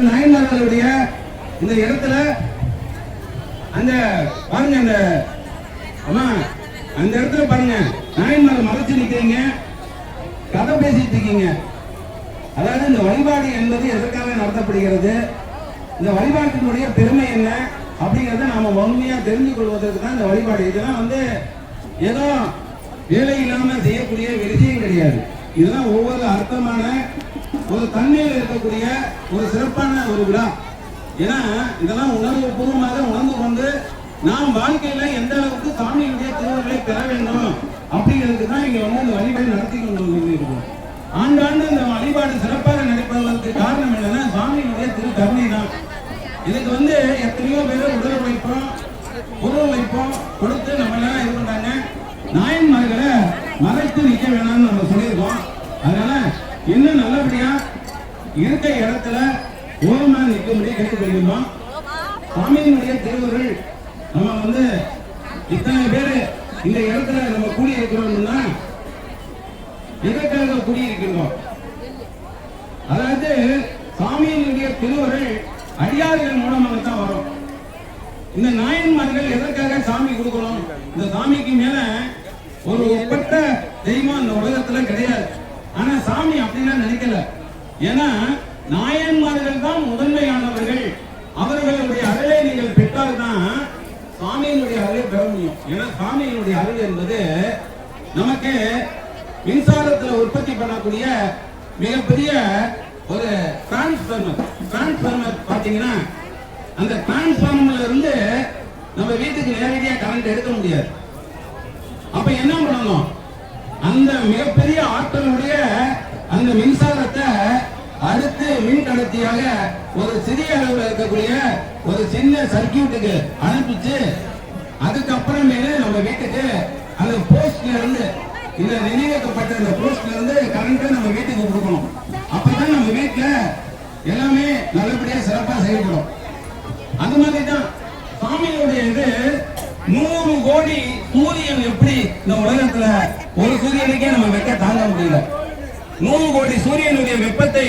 அந்த நாயன்மார்களுடைய இந்த இடத்துல அந்த பாருங்க அந்த அம்மா அந்த இடத்துல பாருங்க. நாயன்மாரை மறைச்சு நிக்கிறீங்க. கதை பேசிட்டு இருக்கீங்க. அதாவது இந்த வழிபாடு என்பது எதற்காக நடத்தப்படுகிறது? இந்த வழிபாட்டினுடைய பெருமை என்ன? அப்படிங்கறத நாம உண்மையா தெரிஞ்சு கொள்வதற்கு தான் இந்த வழிபாடு. இதெல்லாம் வந்து ஏதோ வேலை இல்லாம செய்யக்கூடிய விஷயம் கிடையாது. இதெல்லாம் ஒவ்வொரு அர்த்தமான ஒரு தன்மையில் இருக்கக்கூடிய ஒரு சிறப்பான ஒரு விழா. ஏன்னா இதெல்லாம் உணர்வு பூர்வமாக உணர்ந்து கொண்டு நாம் வாழ்க்கையில எந்த அளவுக்கு சாமியினுடைய திருவுருளை பெற வேண்டும் அப்படிங்கிறதுக்கு தான் இங்க வந்து இந்த வழிபாடு நடத்தி கொண்டு இருக்கோம் ஆண்டாண்டு இந்த வழிபாடு சிறப்பாக நடைபெறுவதற்கு காரணம் என்னன்னா சாமியினுடைய திரு கருணை தான். இதுக்கு வந்து எத்தனையோ பேர் உடல் உழைப்போம் பொருள் உழைப்போம் கொடுத்து நம்ம எல்லாம் இது பண்றாங்க. நாயன்மார்களை மறைத்து நிற்க வேணாம்னு நம்ம சொல்லியிருக்கோம் அதனால இன்னும் நல்லபடியா இருக்க இடத்துல ஓரமா நிற்கும்படி கேட்டுக்கொள்கிறோம் சாமியினுடைய திருவருள் நம்ம வந்து இத்தனை பேர் இந்த இடத்துல நம்ம கூடி இருக்கிறோம்னா எதற்காக கூடியிருக்கின்றோம்? அதாவது சாமியினுடைய திருவருள் அடியார்கள் மூலமாகத்தான் வரும். இந்த நாயன்மார்கள் எதற்காக சாமி கொடுக்கணும் இந்த சாமிக்கு மேல ஒரு ஒப்பற்ற தெய்வம் இந்த உலகத்துல கிடையாது ஆனா சாமி அப்படிலாம் நினைக்கல ஏன்னா நாயன்மார்கள் தான் முதன்மையானவர்கள். அவர்களுடைய அருளை நீங்கள் பெற்றால்தான் சாமியினுடைய அருளை பெற முடியும். ஏன்னா சாமியினுடைய அருள் என்பது நமக்கு மின்சாரத்தில் உற்பத்தி பண்ணக்கூடிய மிகப்பெரிய ஒரு டிரான்ஸ்ஃபார்மர் டிரான்ஸ்ஃபார்மர் பார்த்தீங்கன்னா அந்த டிரான்ஸ்ஃபார்மர்ல இருந்து நம்ம வீட்டுக்கு நேரடியாக கரண்ட் எடுக்க முடியாது. அப்ப என்ன பண்ணணும்? அந்த மிகப்பெரிய ஆற்றலுடைய அந்த மின்சாரத்தை அடுத்து மின் கடத்தியாக ஒரு சிறிய அளவில் இருக்கக்கூடிய ஒரு சின்ன சர்க்கியூட்டுக்கு அனுப்பிச்சு அதுக்கப்புறமேல நம்ம வீட்டுக்கு அந்த போஸ்ட்ல இருந்து இந்த நினைவேற்றப்பட்ட அந்த போஸ்ட்ல இருந்து கரண்ட் நம்ம வீட்டுக்கு கொடுக்கணும். அப்பதான் நம்ம வீட்டுல எல்லாமே நல்லபடியா சிறப்பா செயல்படும். அந்த மாதிரி தான் சாமியோடைய இது நூறு கோடி சூரியன் எப்படி இந்த உலகத்துல ஒரு சூரியனுக்கே நம்ம வைக்க தாங்க முடியல. நூறு கோடி சூரியனுடைய வெப்பத்தை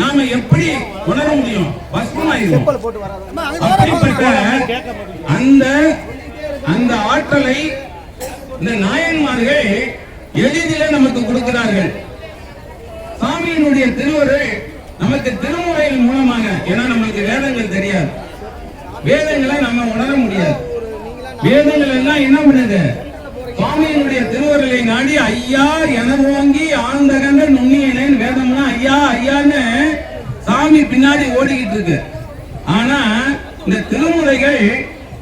நாம எப்படி உணர முடியும்? அப்படிப்பட்ட அந்த அந்த ஆற்றலை இந்த நாயன்மார்கள் எளிதில நமக்கு கொடுக்கிறார்கள். சாமியினுடைய திருவருள் நமக்கு திருமுறையின் மூலமாக ஏன்னா நம்மளுக்கு வேதங்கள் தெரியாது. வேதங்களை நம்ம உணர முடியாது. வேதங்கள் எல்லாம் என்ன பண்ணுது? திருவருளை நாடி ஐயா எனவோங்கி ஆழ்ந்தகன்ற நுண்ணியனேன் வேதம்னா ஐயா ஐயான்னு சாமி பின்னாடி ஓடிக்கிட்டு இருக்கு. ஆனா இந்த திருமுறைகள்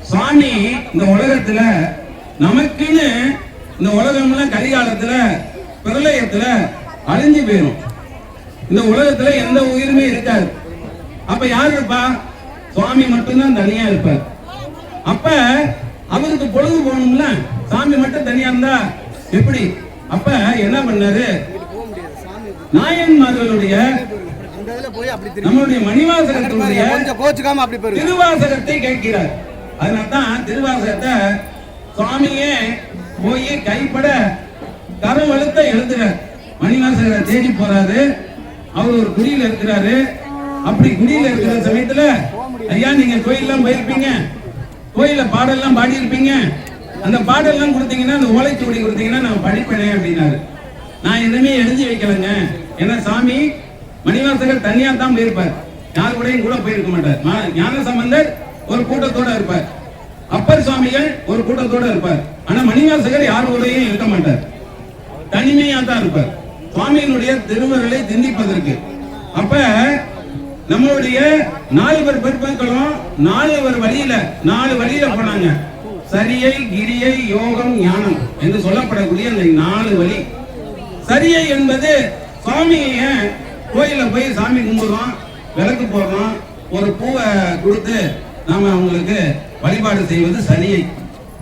சாமி இந்த உலகத்துல நமக்குன்னு இந்த உலகம்ல கரிகாலத்துல பிரளயத்துல அழிஞ்சு போயிடும் இந்த உலகத்துல எந்த உயிருமே இருக்காது. அப்ப யார் இருப்பா? சுவாமி மட்டும்தான் தனியா இருப்பார். அப்ப அவருக்கு பொழுது போகணும்ல. சாமி மட்டும் தனியா இருந்தா எப்படி? அப்ப என்ன பண்ணாரு? நாயன்மார்களுடைய அந்த போய் நம்மளுடைய மணிவாசகத்தினுடைய திருவாசகத்தை கேட்கிறார். அதனால்தான் திருவாசகத்தை சுவாமியே போய் கைப்பட கரம் அழுத்த எழுதுறார். மணிவாசகரை தேடி போறாரு. அவர் ஒரு குடியில இருக்கிறாரு. அப்படி குடியில இருக்கிற சமயத்துல ஐயா நீங்க கோயிலெல்லாம் போயிருப்பீங்க. கோயில்ல பாடல்லாம் பாடி இருப்பீங்க அந்த பாடல்லாம் கொடுத்தீங்கன்னா அந்த ஓலைச்சுவடி கொடுத்தீங்கன்னா நான் படிப்பேனே அப்படின்னாரு. நான் எதுவுமே எழுதி வைக்கலைங்க. ஏன்னா சாமி மணிவாசகர் தனியா தான் போயிருப்பார். யார் கூடயும் கூட போயிருக்க மாட்டார். மா- ஞான சம்பந்தர் ஒரு கூட்டத்தோட இருப்பார். அப்பர் சுவாமிகள் ஒரு கூட்டத்தோட இருப்பார். ஆனா மணிவாசகர் யார் கூடயும் இருக்க மாட்டார். தனிமையா தான் இருப்பார். சுவாமியினுடைய திருவருளை திண்டிப்பதற்கு. அப்ப நம்மளுடைய நாலு பேர் பெருமக்களும் நாலு ஒரு வழியில நாலு வழியில போனாங்க. சரியை கிரியை யோகம் ஞானம் என்று சொல்லப்படக்கூடிய அந்த நாலு வழி. சரியை என்பது சுவாமிய கோயில போய் சாமி கும்பிடுறோம் விளக்கு போடுறோம் ஒரு பூவை கொடுத்து நாம அவங்களுக்கு வழிபாடு செய்வது சரியை.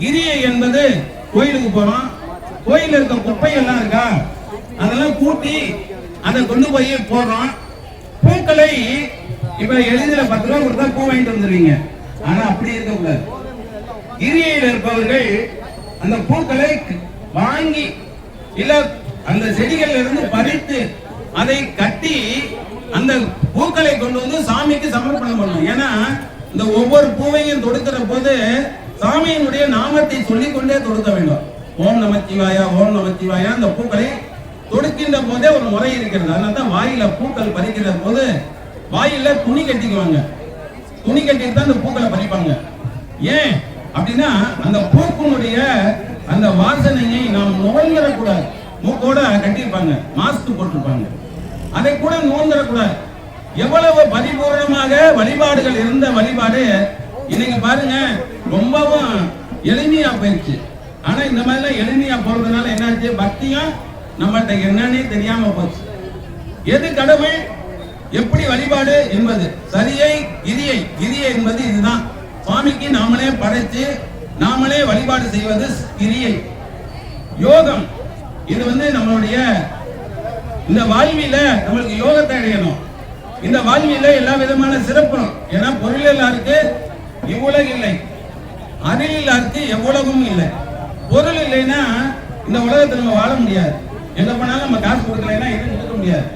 கிரியை என்பது கோயிலுக்கு போறோம் கோயில் இருக்க குப்பை எல்லாம் இருக்கா? அதெல்லாம் கூட்டி அதை கொண்டு போய் போடுறோம். பூக்களை இப்ப எளிதில் பத்து ரூபா கொடுத்தா பூ வாங்கிட்டு வந்துருவீங்க. ஆனா அப்படி இருக்கக்கூடாது. கிரியில் இருப்பவர்கள் அந்த பூக்களை வாங்கி இல்ல அந்த செடிகள் இருந்து பறித்து அதை கட்டி அந்த பூக்களை கொண்டு வந்து சாமிக்கு சமர்ப்பணம் பண்ணணும். ஏன்னா இந்த ஒவ்வொரு பூவையும் தொடுக்கிற போது சாமியினுடைய நாமத்தை சொல்லிக் கொண்டே தொடுக்க வேண்டும். ஓம் நமச்சிவாயா ஓம் நமச்சிவாயா அந்த பூக்களை தொடுக்கின்ற போதே ஒரு முறை இருக்கிறது. அதனால தான் வாயில பூக்கள் பறிக்கிற போது வாயில துணி கட்டிக்குவாங்க. துணி கட்டிட்டு தான் அந்த பூக்களை பறிப்பாங்க. ஏன்? அப்படின்னா அந்த பூக்களுடைய அந்த வாசனையை நாம் நுழைஞ்சிடக்கூடாது மூக்கோட கட்டியிருப்பாங்க மாஸ்க் போட்டிருப்பாங்க. அதை கூட நோந்திடக்கூடாது எவ்வளவு பரிபூர்ணமாக வழிபாடுகள் இருந்த வழிபாடு இன்னைக்கு பாருங்க ரொம்பவும் எளிமையா போயிடுச்சு ஆனா இந்த மாதிரிலாம் எளிமையா போறதுனால என்னாச்சு? பக்தியும் நம்மகிட்ட என்னன்னே தெரியாம போச்சு. எது கடவுள் எப்படி வழிபாடு என்பது? சரியை கிரியை கிரியை என்பது இதுதான். சுவாமிக்கு நாமளே படைத்து நாமளே வழிபாடு செய்வது கிரியை. யோகம். இது வந்து நம்மளுடைய இந்த வாழ்வியில நம்மளுக்கு யோகத்தை அடையணும். இந்த வாழ்வியில எல்லா விதமான சிறப்பும் ஏன்னா பொருள் எல்லாருக்கு இவ்வுலகு இல்லை. அறிவு இல்லாருக்கு எவ்வுலகும் இல்லை. பொருள் இல்லைன்னா இந்த உலகத்தை நம்ம வாழ முடியாது. எங்க போனாலும் நம்ம காசு கொடுக்கலைன்னா எதுவும் கொடுக்க முடியாது.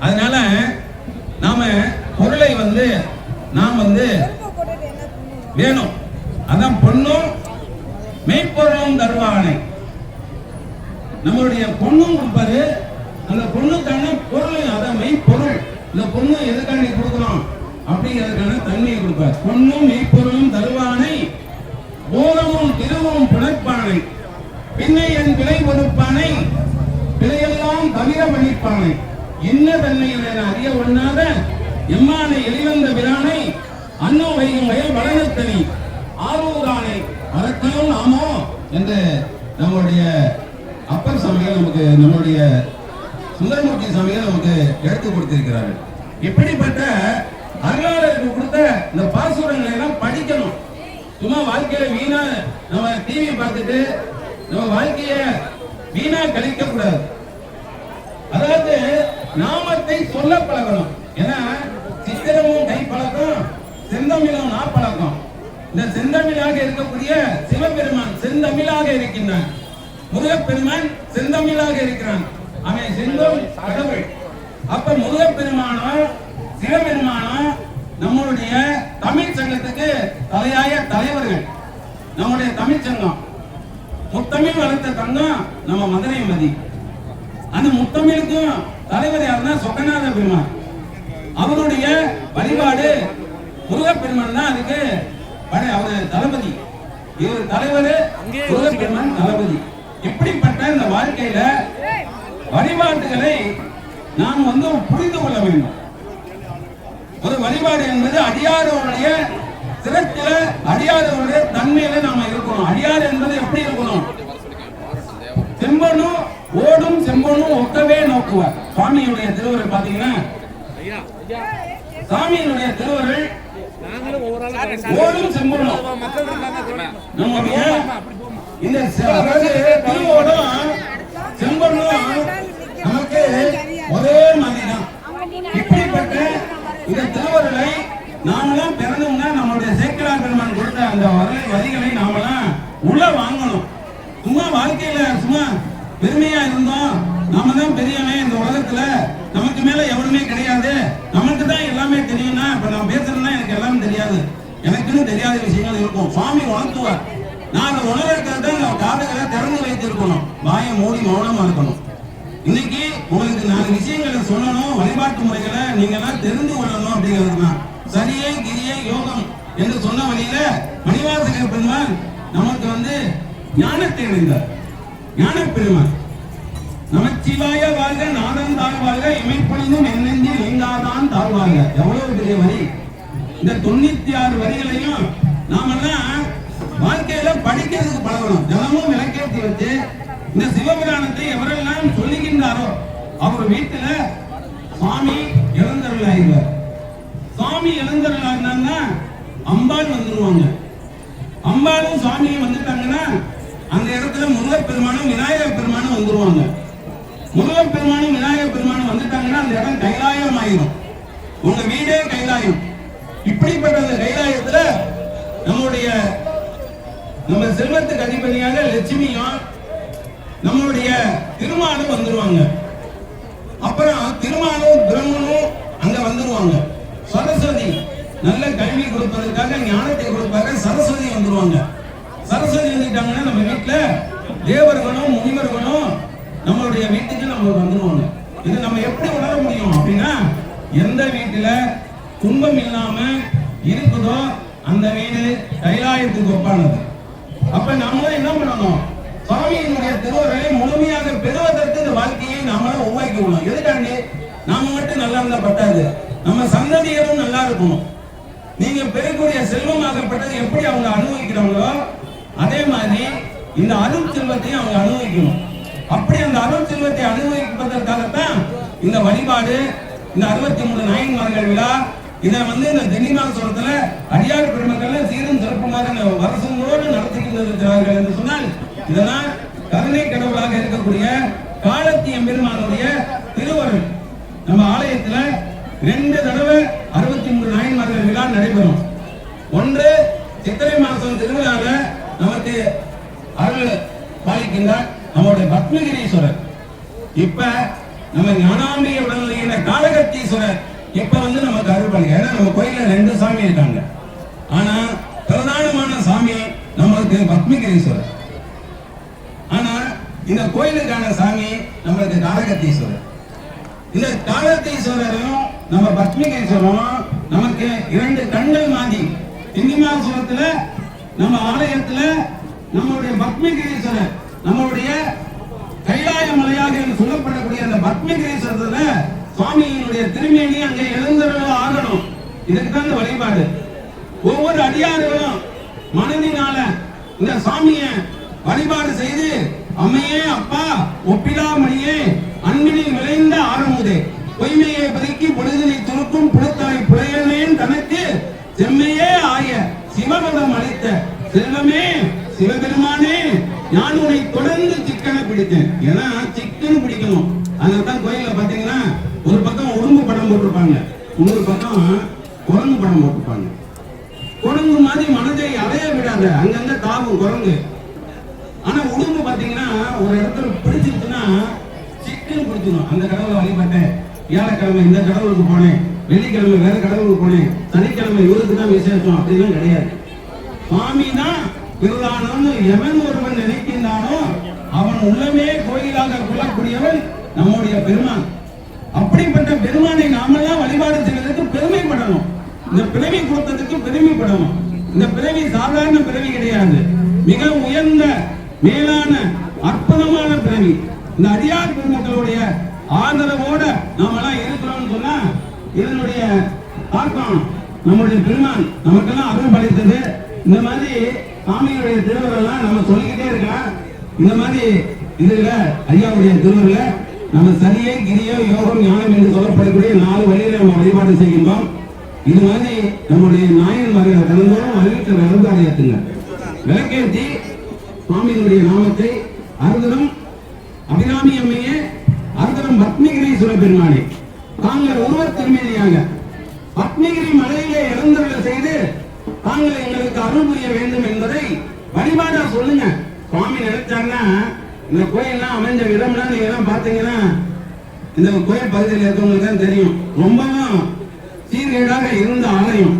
அதனால நாம பொருளை வந்து நாம் வந்து வேணும். அதான் பொண்ணும் மெய்ப்பொருளும் தருவானை நம்மளுடைய பொண்ணும் கொடுப்பாரு அந்த பொண்ணுக்கான பொருள் அதான் மெய்ப்பொருள். இந்த பொண்ணு எதுக்காண்டி கொடுக்கணும்? அப்படிங்கிறதுக்கான தன்மையை கொடுப்பார். பொண்ணும் மெய்ப்பொருளும் தருவானை போகமும் திருவும் புணர்ப்பானை பின்னை என் விலை கொடுப்பானை. பிழையெல்லாம் தவிர பண்ணிப்பானை என்ன தன்மையில் என அறிய ஒண்ணாத எம்மானை எளிவந்த விரானை அண்ணோ வைகும் வயல் வளனத்தனி ஆரூரானை அதற்கனும் நாமோ என்று நம்முடைய அப்பர் சமையல் நமக்கு நம்முடைய சுந்தரமூர்த்தி சமையல் நமக்கு எடுத்து கொடுத்திருக்கிறார்கள். இப்படிப்பட்ட அருளாளருக்கு கொடுத்த இந்த பாசுரங்களை எல்லாம் படிக்கணும். சும்மா வாழ்க்கையில வீணா நம்ம டிவி பார்த்துட்டு நம்ம வாழ்க்கைய வீணா கழிக்க கூடாது அதாவது நாமத்தை சொல்ல பழகணும் ஏன்னா செந்தமிழன் நா இந்த செந்தமிழாக இருக்கக்கூடிய சிவபெருமான் செந்தமிழாக இருக்கின்றான். முருகப்பெருமான் செந்தமிழாக இருக்கிறான். அவன் செந்தம் கடவுள். அப்ப முருகப்பெருமானோ சிவபெருமானோ நம்மளுடைய தமிழ் சங்கத்துக்கு தலையாய தலைவர்கள். நம்முடைய தமிழ் சங்கம். முத்தமிழ் வளர்த்த தங்கம் நம்ம மதுரை மதி அந்த முத்தமிழுக்கும் தலைவர் யாருன்னா சொக்கநாத பெருமான் அவருடைய வழிபாடு முருகப்பெருமான் தான் அதுக்கு அவரு தளபதி. இவர் தலைவர் முருகப்பெருமான் தளபதி. இப்படிப்பட்ட இந்த வாழ்க்கையில வழிபாட்டுகளை நாம் வந்து புரிந்து கொள்ள வேண்டும். ஒரு வழிபாடு என்பது அடியாரோடைய சிறப்பில அடியாரோடைய தன்மையில நாம இருக்கணும். அடியார் என்பது எப்படி இருக்கணும்? செம்பனும் ஓடும் செம்பனும் ஒக்கவே நோக்குவார். சுவாமியுடைய திருவருள் பாத்தீங்கன்னா சாமியினுடைய திருவருள் ஓடும் செம்பனும் நம்முடைய இந்த திருவோடும் செம்பனும் நமக்கு ஒரே மாதிரிதான் இப்படிப்பட்ட இந்த திருவருளை நாமெல்லாம் பிறந்தோம்னா நம்மளுடைய சேக்கலார் பெருமான் கொடுத்த அந்த வரி வரிகளை நாமெல்லாம் உள்ள வாங்கணும் சும்மா வாழ்க்கையில சும்மா பெருமையா இருந்தோம் நாம தான் பெரியவன் இந்த உலகத்துல நமக்கு மேல எவருமே கிடையாது. நமக்கு தான் எல்லாமே தெரியும்னா இப்ப நான் பேசுறேன்னா எனக்கு எல்லாம் தெரியாது. எனக்குன்னு தெரியாத விஷயங்கள் இருக்கும். சுவாமி உணர்த்துவார். நான் அதை உணர்றதுக்காக தான் நான் காதுகளை திறந்து வைத்திருக்கணும். வாயை மூடி மௌனமா இருக்கணும். இன்னைக்கு உங்களுக்கு நாலு விஷயங்களை சொல்லணும். வழிபாட்டு முறைகளை நீங்க எல்லாம் தெரிந்து கொள்ளணும் அப்படிங்கிறது தான். சரியே கிரியே யோகம் என்று சொன்ன வழியில மணிவாசகர் பெருமான் நமக்கு வந்து ஞானத்தை அடைந்தார். ஞான பெருமான் நமச்சிவாய வாழ்க நாதன் தாழ்வாழ்க இமைப்பணிந்தும் என்னெஞ்சி நீங்காதான் தாழ்வாழ்க எவ்வளவு பெரிய வரி இந்த தொண்ணூத்தி ஆறு வரிகளையும் நாமெல்லாம் வாழ்க்கையில படிக்கிறதுக்கு பழகணும். தினமும் விளக்கேற்றி வச்சு இந்த சிவபுராணத்தை எவரெல்லாம் சொல்லுகின்றாரோ அவர் வீட்டுல சுவாமி இறந்தருளாயிருவார் சுவாமி இறந்தருளாருனா அம்பாள் வந்துருவாங்க. அம்பாளும் சுவாமியும் வந்துட்டாங்கன்னா அந்த இடத்துல முருகப் பெருமானும் விநாயகர் பெருமானும் வந்துருவாங்க. முருகப் பெருமானும் விநாயகர் பெருமானும் வந்துட்டாங்கன்னா அந்த இடம் கைலாயம் ஆயிரும் உங்க வீடே கைலாயம். இப்படிப்பட்ட அந்த கைலாயத்துல. நம்முடைய நம்ம செல்வத்துக்கு அதிபதியாக லட்சுமியும் நம்மளுடைய திருமாலும் வந்துருவாங்க. அப்புறம் திருமாலும் பிரம்மனும் அங்க வந்துருவாங்க. சரஸ்வதி நல்ல கல்வி கொடுப்பதற்காக ஞானத்தை கொடுப்பாங்க சரஸ்வதி வந்துருவாங்க. சரஸ்வதி வந்துட்டாங்கன்னா நம்ம வீட்டுல தேவர்களும் முனிவர்களும் நம்மளுடைய வீட்டுக்கு நம்ம வந்துருவாங்க. இது நம்ம எப்படி உணர முடியும் அப்படின்னா எந்த வீட்டுல கும்பம் இல்லாம இருக்குதோ அந்த வீடு கைலாயத்துக்கு ஒப்பானது. அப்ப நாம என்ன பண்ணணும்? சுவாமியினுடைய திருவருளை முழுமையாக பெறுவதற்கு இந்த வாழ்க்கையை நாமளும் உருவாக்கி விடணும். எதுக்காண்டி? நாம மட்டும் நல்லா இருந்தா பட்டாது நம்ம சந்ததியரும் நல்லா இருக்கணும். நீங்க பெறக்கூடிய செல்வமாகப்பட்டது எப்படி அவங்க அனுபவிக்கிறாங்களோ அதே மாதிரி இந்த அருள் செல்வத்தையும் அவங்க அனுபவிக்கணும். அப்படி அந்த அருள் செல்வத்தை அனுபவிப்பதற்காகத்தான் இந்த வழிபாடு இந்த அறுபத்தி மூணு நாயன்மார்கள் விழா இதை வந்து இந்த தென்னிமாசோரத்துல அடியார் பெருமக்கள் சீரும் சிறப்புமாக இந்த வருஷங்களோடு நடத்திக்கிட்டு என்று சொன்னால் இதனால் கருணை கடவுளாக இருக்கக்கூடிய காலத்திய பெருமானுடைய திருவருள் நம்ம ஆலயத்துல ரெண்டு தடவை அறுபத்தி மூணு நாயன்மார்கள் விழா நடைபெறும். ஒன்று சித்திரை மாசம் திருவிழால நமக்கு அருள் பாலிக்கின்றார் நம்முடைய பத்மகிரீஸ்வரர். இப்ப நம்ம ஞானாம்பிகை உடலின காலகத்தீஸ்வரர் இப்ப வந்து நமக்கு அருள் பாலிக்க ஏன்னா நம்ம கோயில ரெண்டு சாமி இருக்காங்க. ஆனா பிரதானமான சாமி நம்மளுக்கு பத்மகிரீஸ்வரர் ஆனா இந்த கோயிலுக்கான சாமி நம்மளுக்கு காரகத்தீஸ்வரர் இந்த காரகத்தீஸ்வரரும் நம்ம பத்மகிரீஸ்வரரும் நமக்கு இரண்டு கண்கள் மாதிரி திண்டிமாசுரத்துல நம்ம ஆலயத்துல நம்மளுடைய பத்மகிரீஸ்வரர் நம்மளுடைய கைலாய மலையாக என்று சொல்லப்படக்கூடிய அந்த பத்மகிரீஸ்வரத்துல சுவாமியினுடைய திருமேனி அங்கே எழுந்தருள ஆகணும். இதுக்கு தான் இந்த வழிபாடு. ஒவ்வொரு அடியார்களும் மனதினால இந்த சாமிய வழிபாடு செய்து அம்மையே அப்பா ஒப்பிலா மணியே அன்பினில் விளைந்த ஆரமுதே பொய்மையை பதுக்கி பொழுதினை துணுக்கும் புலத்தாய் புலையனேன் தனக்கு செம்மையே ஆய சிவபதம் அளித்த செல்வமே சிவபெருமானே நான் உன்னை தொடர்ந்து சிக்கனை பிடித்தேன். ஏன்னா சிக்கன் பிடிக்கணும். அதனால தான் கோயில பாத்தீங்கன்னா படம் போட்டிருப்பாங்க. இன்னொரு பக்கம் குரங்கு படம் போட்டிருப்பாங்க. குரங்கு மாதிரி மனதை அலைய விடாத அங்கங்க தாவும் குரங்கு. ஆனா உடம்பு பாத்தீங்கன்னா ஒரு இடத்துல பிடிச்சிருச்சுன்னா சிக்கன் பிடிச்சிடும் அந்த கடவுளை வழிபட்டேன். வியாழக்கிழமை இந்த கடவுளுக்கு போனேன். வெள்ளிக்கிழமை வேற கடவுளுக்கு போனேன். சனிக்கிழமை இவருக்கு தான் விசேஷம். அப்படிலாம் கிடையாது. சுவாமி தான் பிரதானம்னு எவன் ஒருவன் நினைக்கின்றானோ அவன் உள்ளமே கோயிலாக கொள்ளக்கூடியவன் நம்முடைய பெருமான். அப்படிப்பட்ட பெருமானை நாமெல்லாம் வழிபாடு செய்வதற்கு பெருமைப்படணும். இந்த பிறவி கொடுத்ததுக்கு பெருமைப்படணும். இந்த பிறவி சாதாரண பிறவி கிடையாது. மிக உயர்ந்த மேலான அற்புதமான பிறவி. இந்த அடியார் பெருமக்களுடைய ஆதரவோட நாமெல்லாம் இருக்கிறோம்னு சொன்னா இதனுடைய தாக்கம் நம்முடைய பெருமான் நமக்கெல்லாம் அருள் படைத்தது. இந்த மாதிரி சாமியுடைய திருவரெல்லாம் நம்ம சொல்லிக்கிட்டே இருக்கலாம். இந்த மாதிரி இதுல ஐயாவுடைய திருவரில் நம்ம சரியே கிரியோ யோகம் ஞானம் என்று சொல்லப்படக்கூடிய நாலு வழியில நம்ம வழிபாடு செய்கின்றோம். இது மாதிரி நம்முடைய நாயன்மார்கள் தினந்தோறும் அறிவிக்க விளந்தாடி ஏத்துங்க விளக்கேற்றி சுவாமியினுடைய நாமத்தை அருதனம் அபிராமி அம்மையே அருதனம் பத்மகிரீஸ்வர பெருமானே தாங்கள் ஒருவர் திருமேனியாக பத்மிகிரி மலையிலே இறந்தவர்கள் செய்து தாங்கள் எங்களுக்கு அருள் புரிய வேண்டும் என்பதை வழிபாடா சொல்லுங்க. சுவாமி நினைச்சாங்கன்னா இந்த கோயில்லாம் அமைஞ்ச விதம்லாம் நீங்க எல்லாம் பாத்தீங்கன்னா இந்த கோயில் பகுதியில் இருக்கவங்களுக்கு தான் தெரியும். ரொம்பவும் சீர்கேடாக இருந்த ஆலயம்.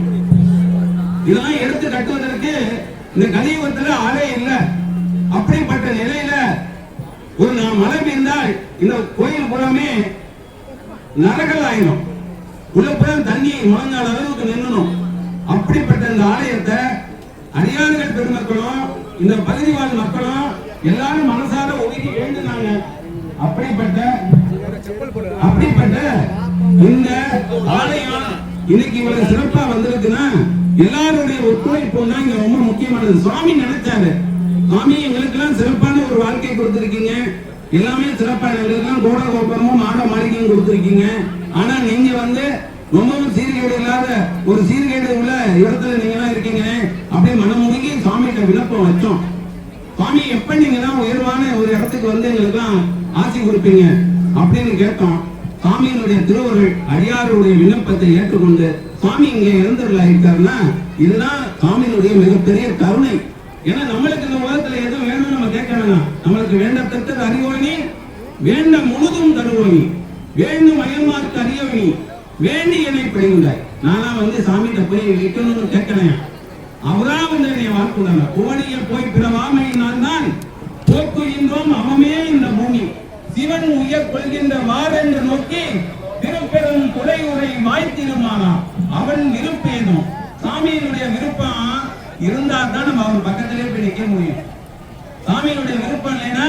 இதெல்லாம் எடுத்து கட்டுவதற்கு இந்த கலியுகத்துல ஆலயம் இல்லை. அப்படிப்பட்ட நிலையில ஒரு மழை பெய்ந்தால் இந்த கோயில் புறமே நரகல் ஆயிரும். உள்ள புறம் தண்ணி முழங்கால அளவுக்கு நின்னணும் அப்படிப்பட்ட இந்த ஆலயத்தை அடியார்கள் பெருமக்களும் இந்த பகுதி வாழ் மக்களும் எல்லாரும் மனசார ஒதுக்கி வேண்டுனாங்க அப்படிப்பட்ட அப்படிப்பட்ட இந்த ஆலயம் இன்னைக்கு இவ்வளவு சிறப்பா வந்திருக்குன்னா எல்லாருடைய ஒத்துழைப்பு தான் இங்க ரொம்ப முக்கியமானது. சுவாமி நினைச்சாரு. சுவாமி எங்களுக்கு எல்லாம் சிறப்பான ஒரு வாழ்க்கை கொடுத்திருக்கீங்க. எல்லாமே சிறப்பா எங்களுக்கெல்லாம் கோட கோபுரமும் மாட மாளிகையும் கொடுத்திருக்கீங்க. ஆனா நீங்க வந்து ரொம்பவும் சீர்கேடு இல்லாத ஒரு சீர்கேடு உள்ள இடத்துல நீங்க எல்லாம் இருக்கீங்க. அப்படியே மனமுருகி சுவாமிகிட்ட விண்ணப்பம் வச்சோம். சுவாமி எப்ப நீங்க தான் உயர்வான ஒரு இடத்துக்கு வந்து எங்களுக்கெல்லாம் ஆசி கொடுப்பீங்க? அப்படின்னு கேட்டோம். சுவாமியினுடைய திருவருள் அடியாருடைய விண்ணப்பத்தை ஏற்றுக்கொண்டு சுவாமி இங்க எழுந்தருளா இருக்காருன்னா இதுதான் சுவாமியினுடைய மிகப்பெரிய கருணை. ஏன்னா நம்மளுக்கு இந்த உலகத்துல எதுவும் வேணும்னு நம்ம கேட்க வேணாம் நம்மளுக்கு வேண்டத்தக்கது அறிவோனி வேண்ட முழுதும் தருவோனி வேண்டும் அயல்மார்க்கு அறியவனி வேண்டி என்னை பிடிந்தாய் நானா வந்து சாமிகிட்ட போய் இருக்கணும்னு கேட்கலையா அவரா வந்து என்னை வாக்குறாங்க புவனிய போய் பிறவாமையினால் தான் போக்குகின்றோம் அவமே இந்த பூமி. சிவன் உயர் கொள்கின்ற வாரென்று நோக்கி திருப்பெரும் உரை வாய்த்திருமானா அவன் விருப்பேனும் சாமியினுடைய விருப்பம் இருந்தா தான் நம்ம அவன் பக்கத்திலே போய் நிக்க முடியும். சாமியினுடைய விருப்பம் இல்லைன்னா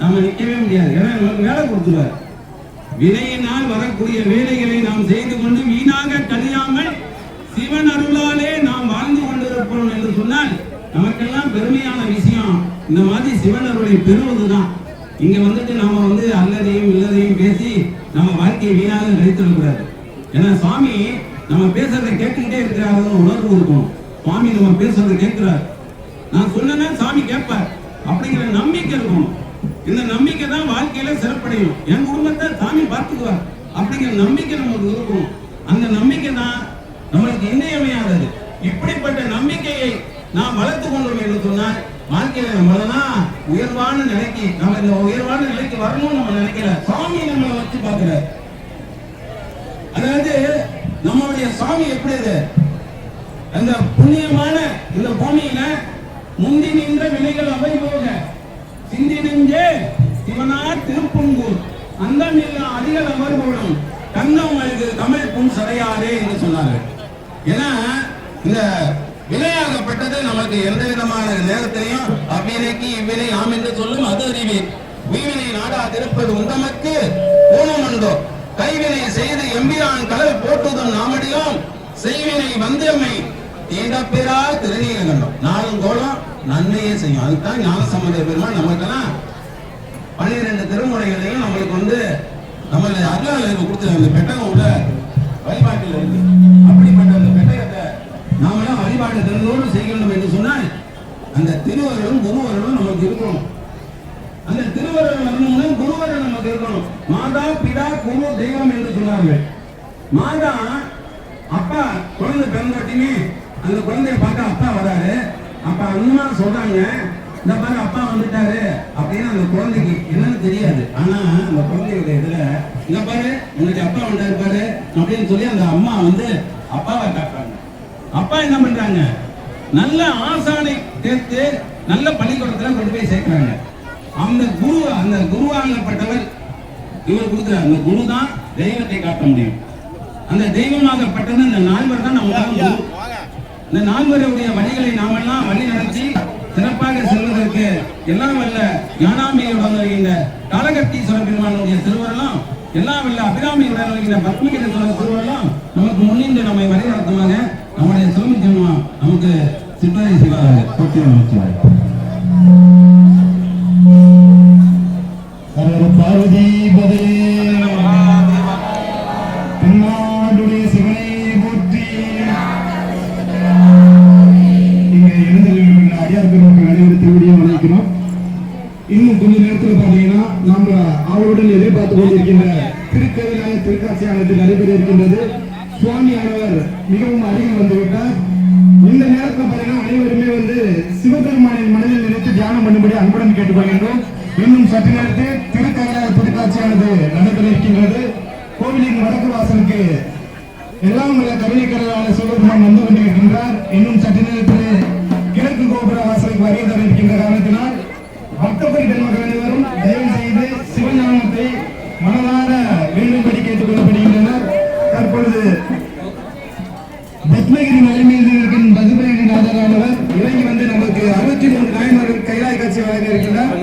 நம்ம நிக்கவே முடியாது. ஏன்னா நமக்கு வேலை கொடுத்துருவார். வினையினால் வரக்கூடிய வேலைகளை நாம் செய்து கொண்டு வீணாக கழியாமல் சிவன் அருளாலே நாம் வாழ்ந்து கொண்டிருப்போம் என்று சொன்னால் நமக்கெல்லாம் பெருமையான விஷயம் இந்த மாதிரி சிவனருடைய பெறுவதுதான் இங்க வந்துட்டு நாம வந்து அல்லதையும் இல்லதையும் பேசி நம்ம வாழ்க்கையை வீணாக கழித்திடக்கூடாது ஏன்னா சுவாமி நம்ம பேசுறதை கேட்டுக்கிட்டே இருக்கிறாருன்னு உணர்வு இருக்கும். சுவாமி நம்ம பேசுறதை கேட்கிறார். நான் சொன்னேன்னா சாமி கேட்பார். அப்படிங்கிற நம்பிக்கை இருக்கும் இந்த நம்பிக்கை தான் வாழ்க்கையில சிறப்படையும். என் குடும்பத்தை சாமி பார்த்துக்குவார். அப்படிங்கிற நம்பிக்கை நமக்கு இருக்கும் அந்த நம்பிக்கை தான் நம்மளுக்கு இணையமையாதது இப்படிப்பட்ட நம்பிக்கையை நாம் வளர்த்து கொண்டோம் என்று சொன்னால் வாழ்க்கையில நம்மளதான் உயர்வான நிலைக்கு நம்ம இந்த உயர்வான நிலைக்கு வரணும்னு நம்ம நினைக்கல சாமி நம்மளை வச்சு பார்க்கிறார். அதாவது நம்மளுடைய சாமி எப்படி இது அந்த புண்ணியமான இந்த பூமியில முந்தி நின்ற வினைகள் அவை போக சிந்தி நெஞ்சே சிவனார் திருப்பொங்கூர். அந்தம் அதிக நபர் போடும் தங்கம் தமிழ் புன் சடையாரே என்று சொன்னார்கள். ஏன்னா இந்த வினையாகப்பட்டது நமக்கு எந்த விதமான நேரத்திலையும் அவ்வினைக்கு இவ்வினை ஆம் என்று சொல்லும் அது அறிவீர் உய்வினை நாடா திருப்பது உந்தமக்கு ஊனமண்டோ? கைவினை செய்து எம்பிரான் கடல் போட்டுதும் நாமடியும். செய்வினை வந்தமை தீண்டப்பெறா திருநீலகண்டம். நாளும் கோலம் நன்மையே செய்யும். அதுதான் ஞான சம்பந்த பெருமாள் நமக்கெல்லாம் பன்னிரெண்டு திருமுறைகளையும் நம்மளுக்கு வந்து நம்ம அருளாளர்கள் கொடுத்த அந்த பெட்டகம் உள்ள வழிபாட்டில் இருக்கு. நாமெல்லாம் வழிபாட்டை திறந்தோடு செய்யணும் என்று சொன்னால் அந்த திருவருளும் குருவருளும் நமக்கு இருக்கணும். அந்த திருவருள் வரணும்னா குருவருள் நமக்கு இருக்கணும். மாதா பிதா குரு தெய்வம் என்று சொன்னார்கள். மாதா அப்பா குழந்தை பிறந்தோட்டினே அந்த குழந்தைய பார்க்க அப்பா வராரு. அப்ப அம்மா சொல்றாங்க இந்த பாரு அப்பா வந்துட்டாரு. அப்படின்னு அந்த குழந்தைக்கு என்னன்னு தெரியாது. ஆனா அந்த குழந்தையோட இதுல இந்த பாரு உனக்கு அப்பா வந்தாரு பாரு. அப்படின்னு சொல்லி அந்த அம்மா வந்து அப்பாவை அப்பா என்ன பண்றாங்க? நல்ல ஆசானை சேர்த்து நல்ல பள்ளிக்கூடத்துல கொண்டு போய் சேர்க்கிறாங்க. அந்த குரு அந்த குருவாகப்பட்டவர் இவர் கொடுக்குற அந்த குரு தான் தெய்வத்தை காட்ட முடியும். அந்த தெய்வமாகப்பட்டது இந்த நால்வர் தான் நமக்கு இந்த நால்வருடைய வழிகளை நாமெல்லாம் வழி நடத்தி சிறப்பாக செல்வதற்கு எல்லாம் வல்ல ஞானாம்பியுடன் வருகின்ற காலகட்டீஸ்வர பெருமானுடைய திருவரலாம் எல்லாம் வல்ல அபிராமியுடன் வருகின்ற பத்மகிரி சிறுவரெல்லாம் நமக்கு முன்னின்று நம்மை வழி ചെന്നൈ ശിവാലയം കൊട്ടിയൂർ വെച്ചായി எல்லாம் உள்ள கவிதைக்கடலான சிவபெருமான் வந்து கொண்டிருக்கின்றார் இன்னும் சற்று நேரத்தில் கிழக்கு கோபுர வாசலுக்கு வருகை தர இருக்கின்ற காரணத்தினால் பக்தபுரி பெண்மக்கள் அனைவரும் தயவு செய்து சிவஞானத்தை மனதார வேண்டும்படி கேட்டுக் கொள்ளப்படுகின்றனர் தற்பொழுது பத்மகிரி மலை இருக்கும் பத்மகிரி நாதரானவர் இறங்கி வந்து நமக்கு அறுபத்தி மூன்று நாயன்மார்கள் கைலாய காட்சி வழங்க இருக்கின்றார்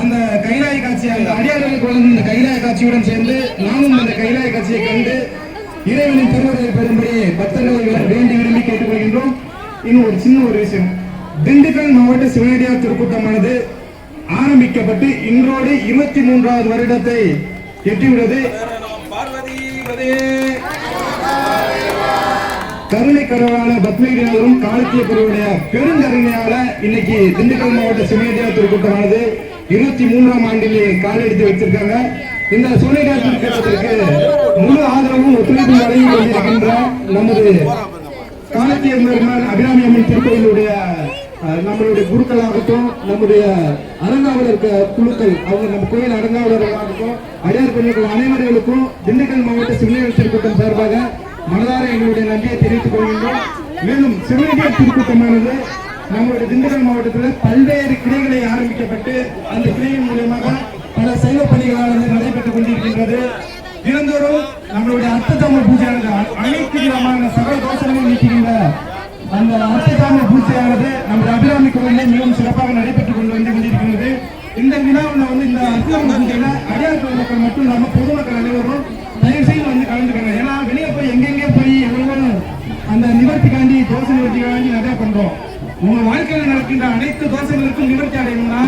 அந்த கைலாய காட்சி அந்த அடியார்களுக்கு வழங்கும் இந்த கைலாய காட்சியுடன் சேர்ந்து நாமும் அந்த கைலாய காட்சியை கண்டு இறைவனின் திருவருளை பெறும்படி பக்தர்களை வேண்டி விரும்பி கேட்டுக்கொள்கின்றோம். இன்னும் ஒரு சின்ன ஒரு விஷயம். திண்டுக்கல் மாவட்ட சிவனடியார் திருக்கூட்டமானது ஆரம்பிக்கப்பட்டு இன்றோடு இருபத்தி மூன்றாவது வருடத்தை எட்டியுள்ளது. கருணை கருவான பத்மகிரிநாதரும் காலத்திய குருவுடைய பெருங்கருணையால இன்னைக்கு திண்டுக்கல் மாவட்ட சிவனடியார் திருக்கூட்டமானது இருபத்தி மூன்றாம் ஆண்டிலே காலெடுத்து வச்சிருக்காங்க. இந்த சிவனடியார் திருக்கூட்டத்திற்கு முழு ஆதரவும் ஒத்துழைப்பு வழங்கி கொண்டிருக்கின்ற நமது காலத்திய பெருமாள் அபிராமி அம்மன் திருக்கோயிலுடைய நம்மளுடைய குருக்களாகட்டும் நம்முடைய அரங்காவலர் க- குழுக்கள் அவங்க நம்ம கோயில் அரங்காவலர்களாகட்டும் அடையார் பெண்கள் அனைவர்களுக்கும் திண்டுக்கல் மாவட்ட சிவநேய திருக்கூட்டம் சார்பாக மனதார எங்களுடைய நன்றியை தெரிவித்துக் கொள்கின்றோம். மேலும் சிவநேய திருக்கூட்டமானது நம்மளுடைய திண்டுக்கல் மாவட்டத்தில் பல்வேறு கிளைகளை ஆரம்பிக்கப்பட்டு அந்த கிளையின் மூலியமாக பல சைவ பணிகளானது நடைபெற்றுக் கொண்டிருக்கின்றது. தினந்தோறும் நம்மளுடைய அர்த்ததாம பூஜையானது அனைத்து விதமான சகல தோஷங்களையும் நீக்குகின்ற அந்த அர்த்ததாம பூஜையானது நம்முடைய அபிராமி கோவிலில் மிகவும் சிறப்பாக நடைபெற்றுக் கொண்டு வந்து கொண்டிருக்கிறது இந்த விழாவில் வந்து இந்த அர்த்ததாம பூஜையில அடியார் மக்கள் மட்டும் இல்லாம பொதுமக்கள் அனைவரும் தயவு செய்து வந்து கலந்துக்கணும் ஏன்னா வெளியே போய் எங்கெங்கே போய் எவ்வளவு அந்த நிவர்த்திக்காண்டி தோசை நிவர்த்திக்காண்டி நிறைய பண்றோம். உங்க வாழ்க்கையில் நடக்கின்ற அனைத்து தோசைகளுக்கும் நிவர்த்தி அடையணும்னா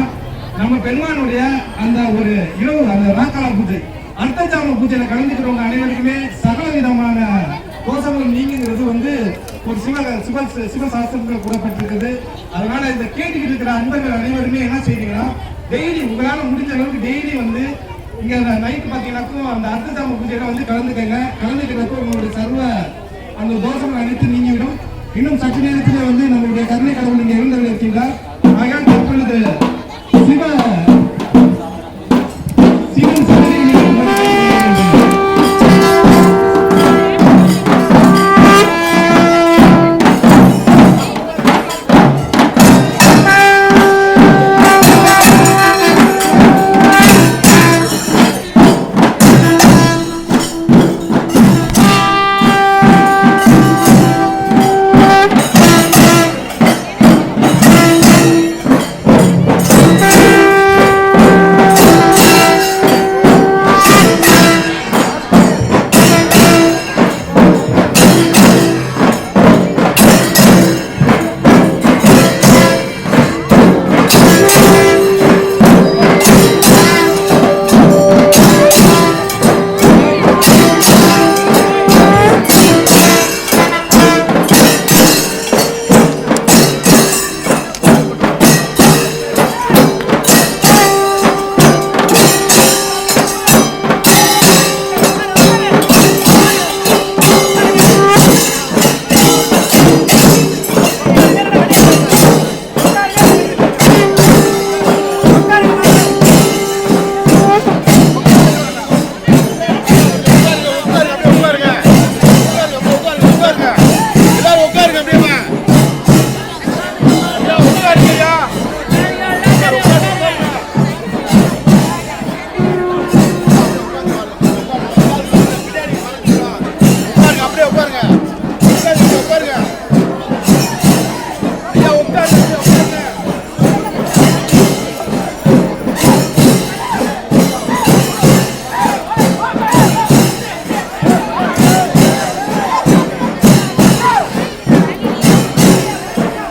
நம்ம பெண்மானுடைய அந்த ஒரு இரவு அந்த ராக்கால பூஜை அர்த்தஜாம பூஜையில கலந்துக்கிறவங்க அனைவருக்குமே சகல விதமான தோஷங்கள் நீங்கிறது வந்து ஒரு சிவ சிவ சிவ சாஸ்திரத்தில் கூறப்பட்டிருக்குது. அதனால இதை கேட்டுக்கிட்டு இருக்கிற அன்பர்கள் அனைவருமே என்ன செய்றீங்கன்னா டெய்லி உங்களால முடிஞ்ச அளவுக்கு டெய்லி வந்து இங்க நைட் பாத்தீங்கன்னாக்கும் அந்த அர்த்தஜாம பூஜையில வந்து கலந்துக்கங்க. கலந்துக்கிறப்ப உங்களுடைய சர்வ அந்த தோஷங்கள் அனைத்து நீங்கிவிடும். இன்னும் சற்று நேரத்தில் வந்து நம்மளுடைய கருணை கடவுள் இங்கே இருந்தவர் இருக்கின்றார்